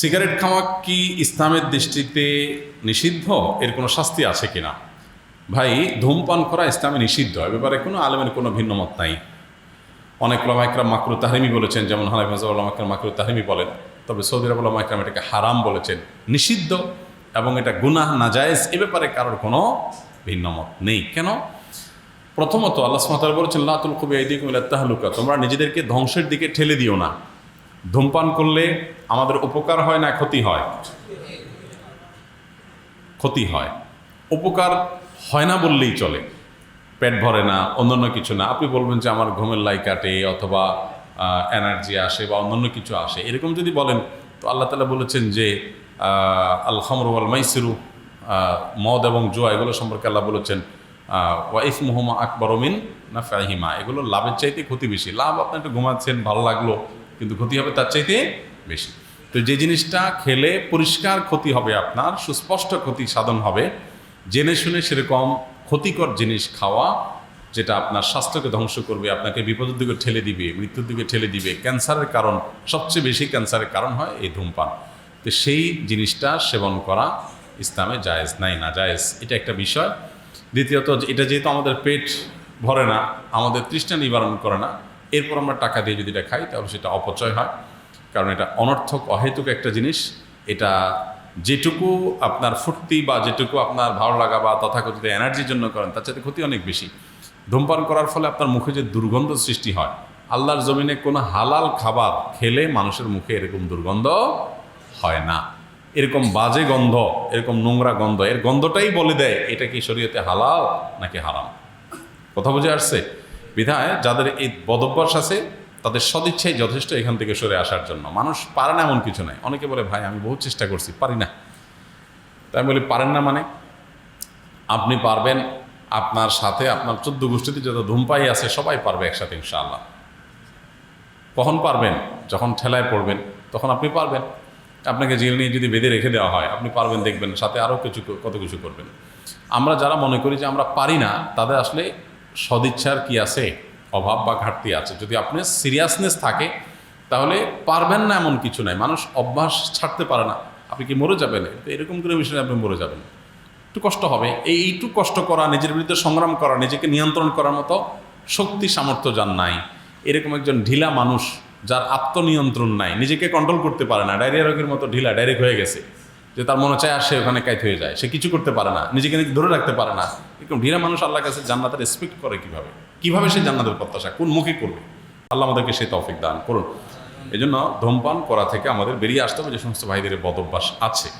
Cigarette খাওয়া কি ইসলামের দৃষ্টিতে নিষিদ্ধ? এর কোনো শাস্তি আছে কিনা? ভাই, ধূমপান করা ইসলামে নিষিদ্ধ। এ ব্যাপারে কোনো আলেমের কোনো ভিন্ন মত নাই। অনেক ওলামাইকরাম মাকরু তাহরিমি বলেছেন, যেমন হানাফি মাজহাব ওলামাইকরাম মাকরু তাহরিমি বলেন, তবে সৌদি আরব ওলামাইকরাম এটাকে হারাম বলেছেন। নিষিদ্ধ এবং এটা গুনাহ, নাজায়েজ, এ ব্যাপারে কারোর কোনো ভিন্ন মত নেই। কেন? প্রথমত আল্লাহ সুমাতাল বলেছেন লাতুল কবি এইদিকে তাহলুকা। তোমরা নিজেদেরকে ধ্বংসের দিকে ঠেলে দিও না। ধূমপান করলে আমাদের উপকার হয় না ক্ষতি হয়? ক্ষতি হয়। উপকার হয় না বললেই চলে। পেট ভরে না, অন্যান্য কিছু না। আপনি বলবেন যে আমার ঘুমের লাই কাটে অথবা এনার্জি আসে বা অন্যান্য কিছু আসে। এরকম যদি বলেন, তো আল্লাহ তালা বলেছেন যে আল খামরু আল মাইসিরু মদ এবং জোয়া, এগুলো সম্পর্কে আল্লাহ বলেছেন ওয়াইফ মোহাম্মা আকবরমিন না ফাহিমা এগুলো লাভের চাইতে ক্ষতি বেশি। লাভ আপনি একটু ঘুমাচ্ছেন, ভালো লাগল কিন্তু ক্ষতি হবে তার চাইতে বেশি। তো যে জিনিসটা খেলে পরিষ্কার ক্ষতি হবে আপনার, সুস্পষ্ট ক্ষতি সাধন হবে, জেনে শুনে সেরকম ক্ষতিকর জিনিস খাওয়া, যেটা আপনার স্বাস্থ্যকে ধ্বংস করবে, আপনাকে বিপদের দিকে ঠেলে দিবে, মৃত্যুর দিকে ঠেলে দিবে, ক্যান্সারের কারণ, সবচেয়ে বেশি ক্যান্সারের কারণ হয় এই ধূমপান। তো সেই জিনিসটা সেবন করা ইসলামে জায়েজ নাই, না জায়েজ, এটা একটা বিষয়। দ্বিতীয়ত, এটা যেহেতু আমাদের পেট ভরে না, আমাদের তৃষ্ণা নিবারণ করে না এরপর আমরা টাকা দিয়ে যদি এটা খাই, তাহলে সেটা অপচয় হয়। কারণ এটা অনর্থক, অহেতুক একটা জিনিস। এটা যেটুকু আপনার ফুর্তি বা যেটুকু আপনার ভালো লাগা বা তথাকথিত এনার্জির জন্য করেন, তার সাথে ক্ষতি অনেক বেশি। ধূমপান করার ফলে আপনার মুখে যে দুর্গন্ধ সৃষ্টি হয়, আল্লাহর জমিনে কোনো হালাল খাবার খেলে মানুষের মুখে এরকম দুর্গন্ধ হয় না। এরকম বাজে গন্ধ, এরকম নোংরা গন্ধ, এর গন্ধটাই বলে দেয়, এটা কি শরীয়তে হালাল নাকি হারাম? কথা বুঝে আসছে? বিধায় যাদের এই বদভ্যাস আছে, তাদের সদিচ্ছাই যথেষ্ট এখান থেকে সরে আসার জন্য। মানুষ পারে না এমন কিছু নাই। অনেকে বলে, ভাই, আমি বহু চেষ্টা করছি, পারি না। তাই বলি, পারেন না মানে? আপনি পারবেন, আপনার সাথে, আপনার চোদ্দ গোষ্ঠীতে যত ধূমপাই আছে, সবাই পারবে একসাথে, ইনশাআল্লাহ। কখন পারবেন? যখন ঠেলায় পড়বেন, তখন আপনি পারবেন। আপনাকে জেল নিয়ে যদি বেঁধে রেখে দেওয়া হয়, আপনি পারবেন, দেখবেন, সাথে আরও কিছু, কত কিছু করবেন। আমরা যারা মনে করি যে আমরা পারি না, তাদের আসলে সদিচ্ছার কি আছে? অভাব বা ঘাটতি আছে। যদি আপনার সিরিয়াসনেস থাকে, তাহলে পারবেন না এমন কিছু নাই। মানুষ অভ্যাস ছাড়তে পারে না। আপনি কি মরে যাবেন? এরকম করে বিষয়ে আপনি মরে যাবেন। একটু কষ্ট হবে। এই এইটু কষ্ট করা, নিজের বিরুদ্ধে সংগ্রাম করা, নিজেকে নিয়ন্ত্রণ করার মতো শক্তি, সামর্থ্য যার নাই। এরকম একজন ঢিলা মানুষ যার আত্মনিয়ন্ত্রণ নাই। নিজেকে কন্ট্রোল করতে পারে না। ডায়রিয়া রোগের মতো ঢিলা ডাইরেক্ট হয়ে গেছে। যে তার মনে চায় আর সে ওখানে কাইত হয়ে যায়। সে কিছু করতে পারে না, নিজেকে নিজে ধরে রাখতে পারে না। এরকম ঢিরা মানুষ আল্লাহর কাছে জান্নাতের রেসপেক্ট করে কীভাবে? কীভাবে সে জান্নাতের প্রত্যাশা, কোন মুখে করবে? আল্লাহ আমাদেরকে সে তফিক দান করুন। এই জন্য ধূমপান করা থেকে আমাদের বেরিয়ে আসতে হবে যে সমস্ত ভাইদের বদভ্যাস আছে।